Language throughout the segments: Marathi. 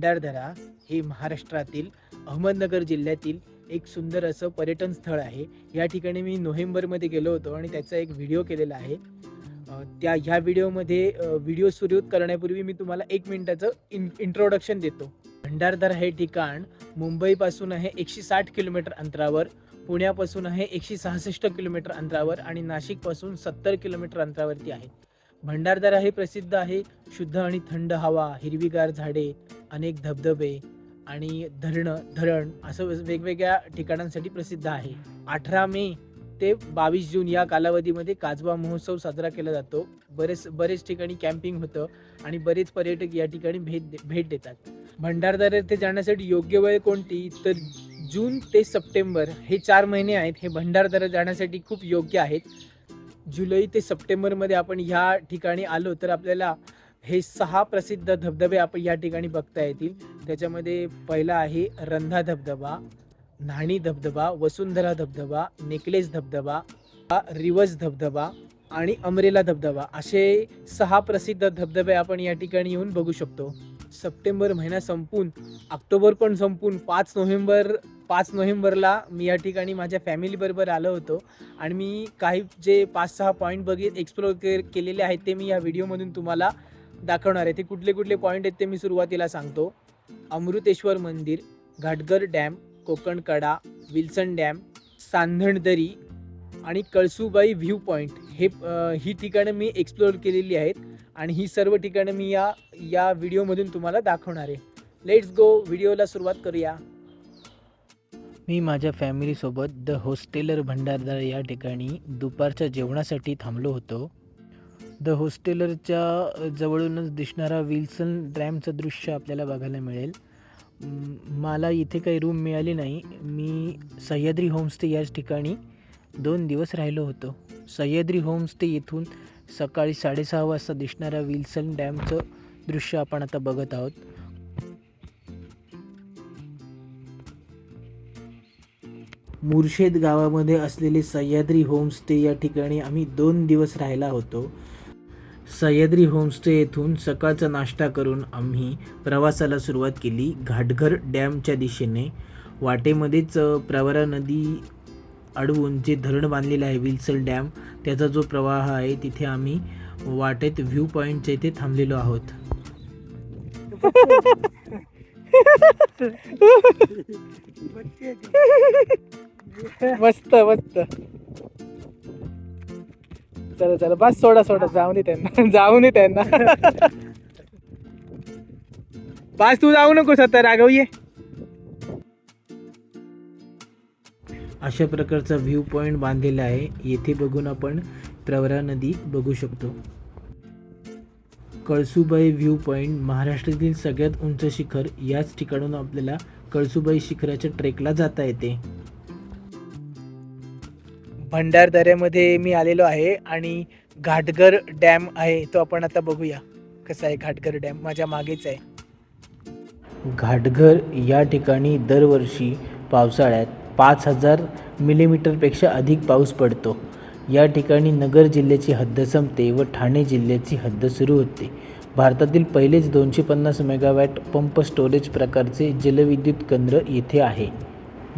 भंडारदरा हे महाराष्ट्रातील अहमदनगर जिल्ह्यातील एक सुंदर असं पर्यटन स्थळ आहे. या ठिकाणी मी नोव्हेंबरमध्ये गेलो होतो आणि त्याचा एक व्हिडिओ केलेला आहे. त्या ह्या व्हिडिओमध्ये व्हिडिओ सुरू करण्यापूर्वी मी तुम्हाला एक मिनिटाचं इन इंट्रोडक्शन देतो. भंडारदरा हे ठिकाण मुंबईपासून आहे एकशे साठ किलोमीटर अंतरावर पुण्यापासून आहे एकशे सहासष्ट किलोमीटर अंतरावर आणि नाशिकपासून सत्तर किलोमीटर अंतरावरती आहे. भंडारदरा हे प्रसिद्ध आहे. शुद्ध आणि थंड हवा हिरवीगार झाडे अनेक धबधबे आणि धरणं धरण असं वेगवेगळ्या ठिकाणांसाठी प्रसिद्ध आहे. अठरा मे ते बावीस जून या कालावधीमध्ये काजवा महोत्सव साजरा केला जातो. बरेच बरेच ठिकाणी कॅम्पिंग होतं आणि बरेच पर्यटक या ठिकाणी भेट दे- भेट देतात. भंडारदरा येथे जाण्यासाठी योग्य वेळ कोणती? तर जून ते सप्टेंबर हे चार महिने आहेत. हे भंडारदरा जाण्यासाठी खूप योग्य आहेत. जुलै ते सप्टेंबरमध्ये आपण ह्या ठिकाणी आलो तर आपल्याला हे सहा प्रसिद्ध धबधबे आपण या ठिकाणी बघता येतील. त्याच्यामध्ये पहिला आहे रंधा धबधबा न्हाणी धबधबा वसुंधरा धबधबा नेकलेस धबधबा रिवर्स धबधबा आणि अमरेला धबधबा. असे सहा प्रसिद्ध धबधबे आपण या ठिकाणी येऊन बघू शकतो. सप्टेंबर महिना संपून ऑक्टोबर पण संपून पाच नोव्हेंबर पाच नोव्हेंबरला मी या ठिकाणी माझ्या फॅमिलीबरोबर आलो होतो. आणि मी काही जे पाच सहा पॉईंट बघित एक्सप्लोर के केलेले आहेत ते मी या व्हिडिओमधून तुम्हाला दाखवणार आहे. ते कुठले कुठले पॉईंट आहेत ते मी सुरुवातीला सांगतो. अमृतेश्वर मंदिर Ghatghar dam Kokankada Wilson dam Sandhandari आणि कळसुबाई व्ह्यू पॉईंट हे ही ठिकाणं मी एक्सप्लोअर केलेली आहेत आणि ही सर्व ठिकाणं मी या या व्हिडिओमधून तुम्हाला दाखवणार आहे. लेट्स गो व्हिडिओला सुरुवात करूया. मी माझ्या फॅमिलीसोबत द होस्टेलर भंडारदार या ठिकाणी दुपारच्या जेवणासाठी थांबलो होतो. द होस्टेलरच्या जवळूनच दिसणारा विल्सन डॅमचं दृश्य आपल्याला बघायला मिळेल. मला इथे काही रूम मिळाली नाही. मी सह्याद्री होमस्टे याच ठिकाणी दोन दिवस राहिलो होतो. सह्याद्री होमस्टे येथून सकाळी साडेसहा वाजता दिसणाऱ्या विल्सन डॅमचं दृश्य आपण आता बघत आहोत. मुर्शेद गावामध्ये असलेले सह्याद्री होमस्टे या ठिकाणी आम्ही दोन दिवस राहिला होतो. सह्याद्री होमस्टे येथून सकाळचा नाश्ता करून आम्ही प्रवासाला सुरुवात केली. घाटघर डॅमच्या दिशेने. वाटेमध्येच प्रवरा नदी अडवून जे धरण बांधलेलं आहे विल्सल डॅम त्याचा जो प्रवाह आहे तिथे आम्ही वाटेत व्ह्यू पॉईंटच्या इथे थांबलेलो आहोत. मस्त मस्त. चला चला. बस सोडा सोडा. जाऊ दे त्यांना. जाऊ दे त्यांना. बस तू जाऊ नको आता. राघव ये. अशा प्रकारचा व्ह्यू पॉईंट बांधलेला आहे. येथे बघून आपण प्रवरा नदी बघू शकतो. कळसुबाई व्ह्यू पॉईंट महाराष्ट्रातील सगळ्यात उंच शिखर याच ठिकाणून आपल्याला कळसुबाई शिखराच्या ट्रेकला जाता येते. भंडारदऱ्यामध्ये मी आलेलो आहे आणि घाटघर डॅम आहे तो आपण आता बघूया. कसा आहे घाटघर डॅम? माझ्या मागेच आहे. घाटघर या ठिकाणी दरवर्षी पावसाळ्यात पाच हजार मिलीमीटरपेक्षा अधिक पाऊस पडतो. या ठिकाणी नगर जिल्ह्याची हद्द संपते व ठाणे जिल्ह्याची हद्द सुरू होते. भारतातील पहिलेच दोनशे पन्नास मेगावॅट पंप स्टोरेज प्रकारचे जलविद्युत केंद्र येथे आहे.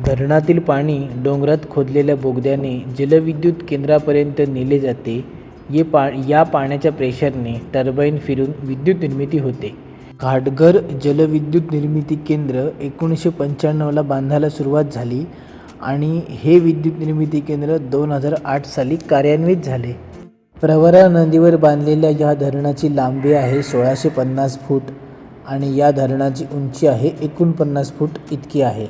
धरणातील पाणी डोंगरात खोदलेल्या बोगद्याने जलविद्युत केंद्रापर्यंत नेले जाते. ये पा या पाण्याच्या प्रेशरने टर्बाईन फिरून विद्युत निर्मिती होते. घाटघर जलविद्युत निर्मिती केंद्र एकोणीसशे पंच्याण्णवला बांधायला सुरुवात झाली आणि हे विद्युत निर्मिती केंद्र दोन हजार आठ साली कार्यान्वित झाले. प्रवरा नदीवर बांधलेल्या या धरणाची लांबी आहे सोळाशे पन्नास फूट आणि या धरणाची उंची आहे एकोणपन्नास फूट इतकी आहे.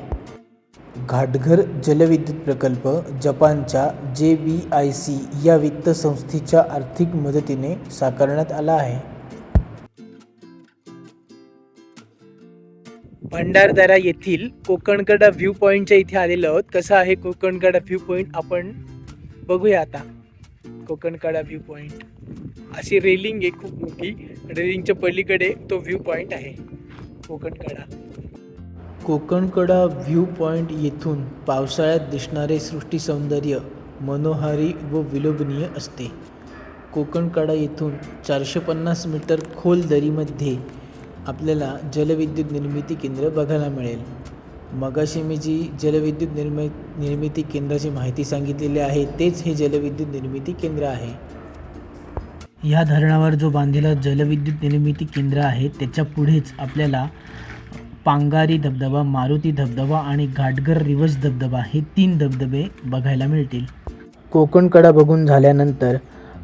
घाटघर जलविद्युत प्रकल्प जपानच्या जे बी आय सी या वित्त संस्थेच्या आर्थिक मदतीने साकारण्यात आला आहे. भंडारदरा येथील कोकणकडा व्ह्यू पॉईंटच्या इथे आलेलो आहोत. कसा आहे कोकणकडा व्ह्यू पॉईंट आपण बघूया आता. कोकणकडा व्ह्यू पॉईंट अशी रेलिंग आहे खूप मोठी. रेलिंगच्या पलीकडे तो व्ह्यू पॉईंट आहे. कोकणकडा कोकणकडा व्ह्यू पॉईंट येथून पावसाळ्यात दिसणारे सृष्टी सौंदर्य मनोहारी व विलोभनीय असते. कोकणकडा येथून चारशे पन्नास मीटर खोल दरीमध्ये आपल्याला जलविद्युत निर्मिती केंद्र बघायला मिळेल. मगाशी मी जी जलविद्युत निर्मि निर्मिती केंद्राची माहिती सांगितलेली आहे तेच हे जलविद्युत निर्मिती केंद्र आहे. या धरणावर जो बांधलेला जलविद्युत निर्मिती केंद्र आहे त्याच्या पुढेच आपल्याला पांगारी धबधबा मारुती धबधबा आणि घाटघर रिवर्स धबधबा हे तीन धबधबे बघायला मिळतील. कोकणकडा बघून झाल्यानंतर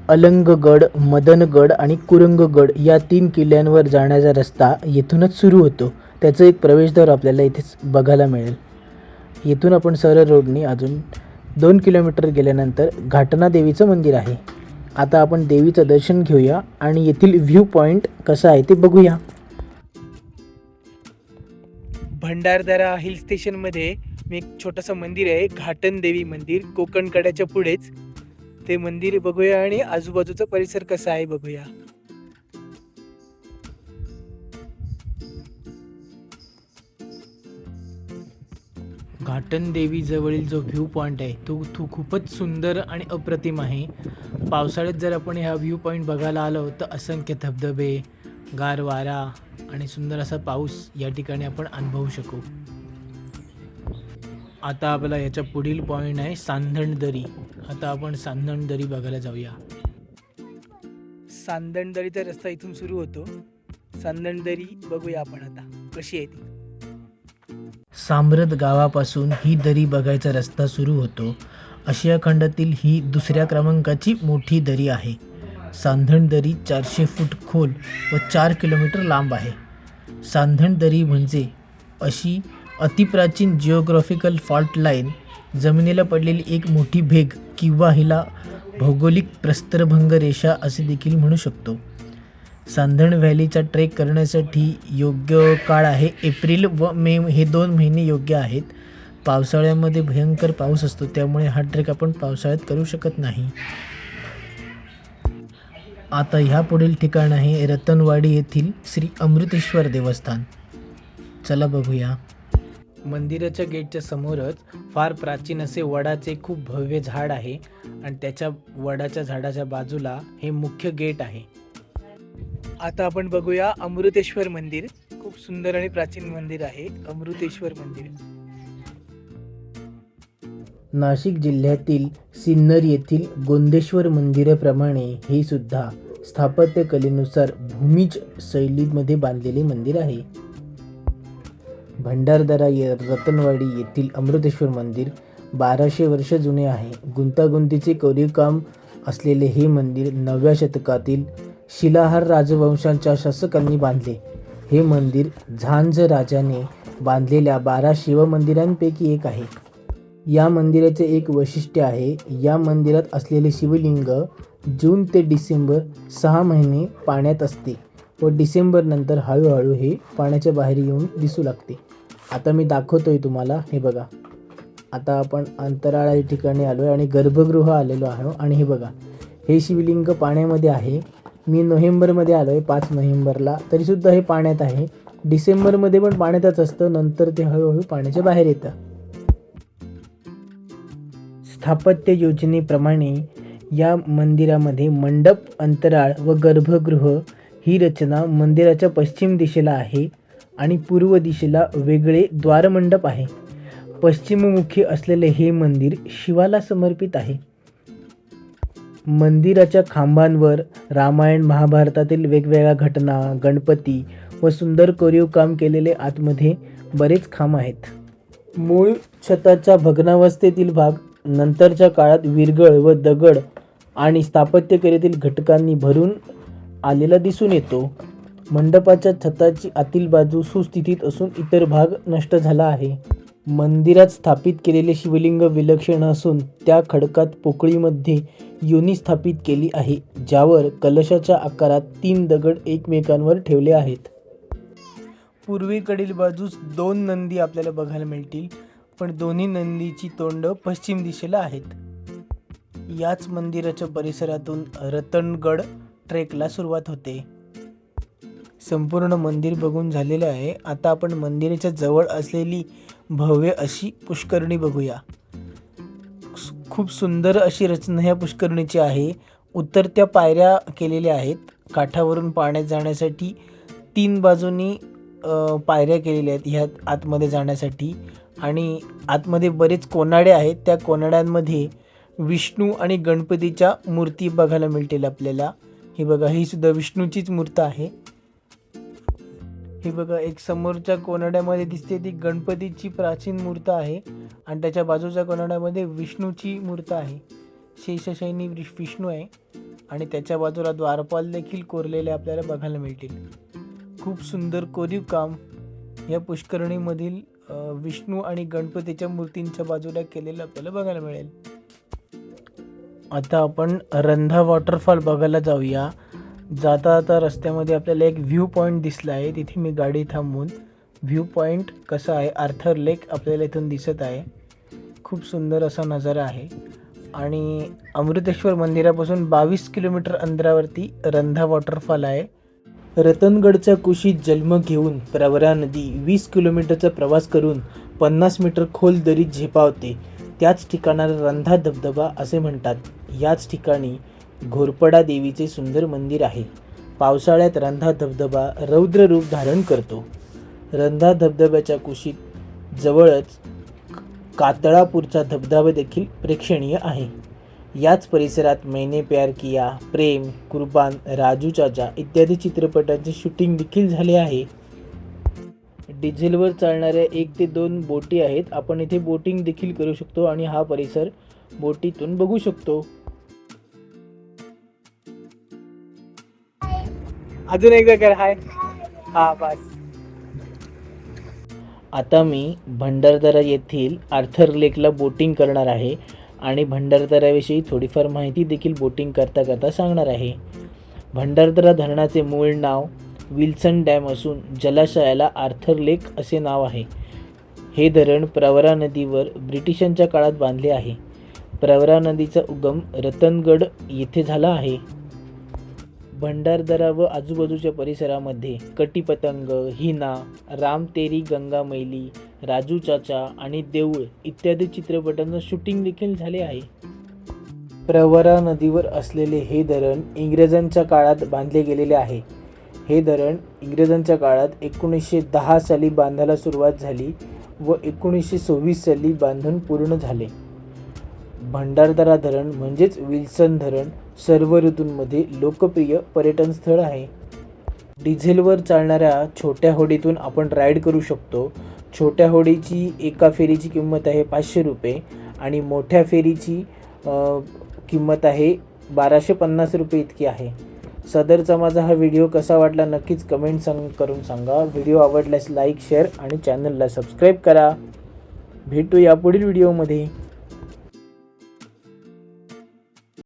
अलंगगड मदनगड आणि कुरंगगड या तीन किल्ल्यांवर जाण्याचा रस्ता येथूनच सुरू होतो. त्याचं एक प्रवेशद्वार आपल्याला इथेच बघायला मिळेल. येथून आपण सरळ रोडनी अजून दोन किलोमीटर गेल्यानंतर घाटना देवीचं मंदिर आहे. आता आपण देवीचं दर्शन घेऊया आणि येथील व्ह्यू पॉईंट कसा आहे ते बघूया. भंडारदरा हिल स्टेशनमध्ये मी एक छोटंसं मंदिर आहे. घाटन देवी मंदिर कोकणकड्याच्या पुढेच. ते मंदिर बघूया आणि आजूबाजूचा परिसर कसा आहे बघूया. घाटन देवीजवळील जो व्ह्यू पॉईंट आहे तो तो खूपच सुंदर आणि अप्रतिम आहे. पावसाळ्यात जर आपण ह्या व्ह्यू पॉईंट बघायला आलो तर असंख्य धबधबे गार वारा आणि सुंदर असा पाऊस या ठिकाणी आपण अनुभवू शकू. आता आपला याच्या पुढील पॉईंट आहे सांधण दरी आता आपण सांधण दरी बघायला जाऊया. सांदण दरीचा रस्ता इथून सुरू होतो. सांदण दरी बघूया आपण आता. कशी आहे ती? सांब्रत गावापासून ही दरी बघायचा रस्ता सुरू होतो. आशिया खंडातील ही दुसऱ्या क्रमांकाची मोठी दरी आहे. सांधण दरी चारशे फूट खोल व चार किलोमीटर लांब आहे. सांधण दरी म्हणजे अशी अतिप्राचीन जिओग्राफिकल फॉल्ट लाईन जमिनीला पडलेली एक मोठी भेग किंवा हिला भौगोलिक प्रस्तरभंग रेषा असे देखील म्हणू शकतो. सांधण व्हॅलीचा ट्रेक करण्यासाठी योग्य काळ आहे. एप्रिल व मे हे दोन महिने योग्य आहेत. पावसाळ्यामध्ये भयंकर पाऊस असतो त्यामुळे हा ट्रेक आपण पावसाळ्यात करू शकत नाही. आता ह्या पुढील ठिकाण आहे रतनवाडी येथील श्री अमृतेश्वर देवस्थान. चला बघूया. मंदिराच्या गेटच्या समोरच फार प्राचीन असे वडाचे खूप भव्य झाड आहे आणि त्याच्या वडाच्या झाडाच्या बाजूला हे मुख्य गेट आहे. आता आपण बघूया अमृतेश्वर मंदिर. खूप सुंदर आणि प्राचीन मंदिर आहे अमृतेश्वर मंदिर. नाशिक जिल्ह्यातील सिन्नर येथील गोंदेश्वर मंदिराप्रमाणे हे सुद्धा स्थापत्यकलेनुसार भूमिज शैलीमध्ये बांधलेले मंदिर आहे. भंडारदरा ये रतनवाडी येथील अमृतेश्वर मंदिर बाराशे वर्ष जुने आहे. गुंतागुंतीचे कोरीवकाम असलेले हे मंदिर नवव्या शतकातील शिलाहार राजवंशांच्या शासकांनी बांधले. हे मंदिर झांज राजाने बांधलेल्या बारा शिवमंदिरांपैकी एक आहे. या मंदिराचे एक वैशिष्ट्य आहे या मंदिरात असलेले शिवलिंग जून ते डिसेंबर सहा महिने पाण्यात असते व डिसेंबरनंतर हळूहळू हे पाण्याच्या बाहेर येऊन दिसू लागते. आता मी दाखवतोय तुम्हाला. हे बघा. आता आपण अंतराळा या ठिकाणी आलो आहे आणि गर्भगृह आलेलो आहे. आणि हे बघा. हे शिवलिंग पाण्यामध्ये आहे. मी नोव्हेंबरमध्ये आलो आहे पाच नोव्हेंबरला. तरीसुद्धा हे पाण्यात आहे. डिसेंबरमध्ये पण पाण्यातच असतं. नंतर ते हळूहळू पाण्याच्या बाहेर येतं. स्थापत्य योजनेप्रमाणे या मंदिरामध्ये मंडप अंतराळ व गर्भगृह ही रचना मंदिराच्या पश्चिम दिशेला आहे. आणि पूर्व दिशेला वेगळे द्वारमंडप आहे. पश्चिममुखी असलेले हे मंदिर शिवाला समर्पित आहे. मंदिराच्या खांबांवर रामायण महाभारतातील वेगवेगळ्या घटना गणपती व सुंदर कोरीव काम केलेले आतमध्ये बरेच खांब आहेत. मूळ छताच्या भग्नावस्थेतील भाग नंतरच्या काळात विरगळ व दगड आणि स्थापत्यकलेतील घटकांनी भरून आलेला दिसून येतो. मंडपाच्या छताची आतील बाजू सुस्थितीत असून इतर भाग नष्ट झाला आहे. मंदिरात स्थापित केलेले शिवलिंग विलक्षण असून त्या खडकात पोकळीमध्ये योनी स्थापित केली आहे ज्यावर कलशाच्या आकारात तीन दगड एकमेकांवर ठेवले आहेत. पूर्वेकडील बाजूस दोन नंदी आपल्याला बघायला मिळतील पण दोन्ही नंदीची तोंड पश्चिम दिशेला आहेत. याच मंदिराच्या परिसरातून रतनगड ट्रेकला सुरुवात होते. संपूर्ण मंदिर बघून झालेलं आहे. आता आपण मंदिराच्या जवळ असलेली भव्य अशी पुष्करणी बघूया. खूप सुंदर अशी रचना ह्या पुष्करणीची आहे. उतरत्या पायऱ्या केलेल्या आहेत. काठावरून पाण्यात जाण्यासाठी तीन बाजूनी पायऱ्या केलेल्या आहेत ह्यात आतमध्ये जाण्यासाठी. आणि आतमध्ये बरेच कोनाडे आहेत. त्या कोनाड्यांमध्ये विष्णू आणि गणपतीच्या मूर्ती बघायला मिळतील आपल्याला. हे बघा ही सुद्धा विष्णूचीच मूर्त आहे. हे बघा एक समोरच्या कोनाड्यामध्ये दिसते ती गणपतीची प्राचीन मूर्त आहे आणि त्याच्या बाजूच्या कोनाड्यामध्ये विष्णूची मूर्त आहे. शेषशैनी विष- विष्णू आहे आणि त्याच्या बाजूला द्वारपाल देखील कोरलेले आपल्याला बघायला मिळतील. खूप सुंदर कोरीव काम या पुष्करणीमधील विष्णू आणि गणपतीच्या मूर्तींच्या बाजूला केलेलं आपल्याला बघायला मिळेल. आता आपण रंधा वॉटरफॉल बघायला जाऊया. जाता जाता रस्त्यामध्ये आपल्याला एक व्ह्यू पॉईंट दिसला आहे. तिथे मी गाडी थांबवून व्ह्यू पॉईंट कसा आहे? आर्थर लेक आपल्याला इथून दिसत आहे. खूप सुंदर असा नजारा आहे. आणि अमृतेश्वर मंदिरापासून बावीस किलोमीटर अंतरावरती रंधा वॉटरफॉल आहे. रतनगडच्या कुशीत जन्म घेऊन प्रवरा नदी वीस किलोमीटरचा प्रवास करून पन्नास मीटर खोल दरीत झेपावते. त्याच ठिकाणाला रंधा धबधबा असे म्हणतात. याच ठिकाणी घोरपडा देवीचे सुंदर मंदिर आहे. पावसाळ्यात रंधा धबधबा रौद्र रूप धारण करतो. रंधा धबधब्याच्या कुशीत जवळच कातळापूरचा धबधबा देखील प्रेक्षणीय आहे. याच परिसरात मैने प्यार किया प्रेम कुर्बान राजू चाचा इत्यादी चित्रपटांचे शूटिंग देखील झाले आहे. डिझेलवर चालणाऱ्या एक ते दोन बोटी आहेत. आपण इथे बोटिंग देखील करू शकतो आणि हा परिसर बोटीतून बघू शकतो. अजून एकदा कर हाय. हा बस. आता मी भंडारदरा येथील आर्थर लेकला बोटिंग करणार आहे आणि भंडारदऱ्याविषयी थोडीफार माहिती देखील बोटिंग करता करता सांगणार आहे. भंडारदरा धरणाचे मूळ नाव विल्सन डॅम असून जलाशयाला आर्थर लेक असे नाव आहे. हे धरण प्रवरा नदीवर ब्रिटिशांच्या काळात बांधले आहे. प्रवरा नदीचा उगम रतनगड येथे झाला आहे. भंडारदरा व आजूबाजूच्या परिसरामध्ये कटीपतंग हिना राम तेरी गंगा मैली राजू चाचा आणि देऊळ इत्यादी चित्रपटांचं शूटिंग देखील झाले आहे. प्रवरा नदीवर असलेले हे धरण इंग्रजांच्या काळात बांधले गेलेले आहे. हे धरण इंग्रजांच्या काळात एकोणीसशे दहा साली बांधायला सुरुवात झाली व एकोणीसशे सव्वीस साली बांधून पूर्ण झाले. भंडारदरा धरण म्हणजेच विल्सन धरण सर्व ऋतूंमध्ये लोकप्रिय पर्यटन स्थळ आहे. डिझेलवर चालणाऱ्या छोट्या होडीतून आपण राईड करू शकतो. छोट्या होडीची एका फेरीची किंमत आहे पाचशे रुपये आणि मोठ्या फेरीची किंमत आहे बाराशे पन्नास रुपये इतकी आहे. सदरचा माझा हा व्हिडिओ कसा वाटला नक्कीच कमेंट सांग करून सांगा. व्हिडिओ आवडल्यास लाईक शेअर आणि चॅनलला सबस्क्राईब करा. भेटू या पुढील व्हिडिओमध्ये.